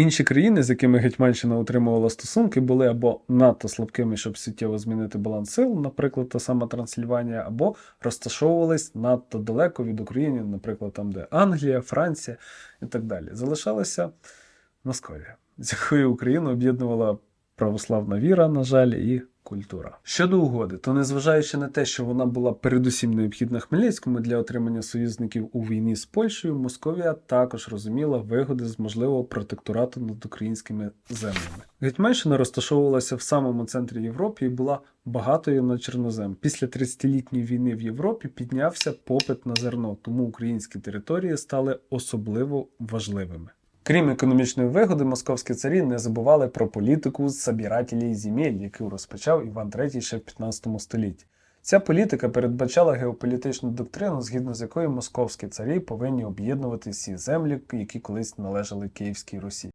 Інші країни, з якими Гетьманщина утримувала стосунки, були або надто слабкими, щоб суттєво змінити баланс сил, наприклад, та сама Трансильванія, або розташовувались надто далеко від України, наприклад, там, де Англія, Франція і так далі. Залишалася Московія, з якою Україну об'єднувала православна віра, на жаль, і культура. Щодо угоди, то незважаючи на те, що вона була передусім необхідна Хмельницькому для отримання союзників у війні з Польщею, Московія також розуміла вигоди з можливого протекторату над українськими землями. Гетьманщина розташовувалася в самому центрі Європи і була багатою на чорнозем. Після 30-літньої війни в Європі піднявся попит на зерно, тому українські території стали особливо важливими. Крім економічної вигоди, московські царі не забували про політику забирателів земель, яку розпочав Іван III ще в 15 столітті. Ця політика передбачала геополітичну доктрину, згідно з якою московські царі повинні об'єднувати всі землі, які колись належали Київській Русі.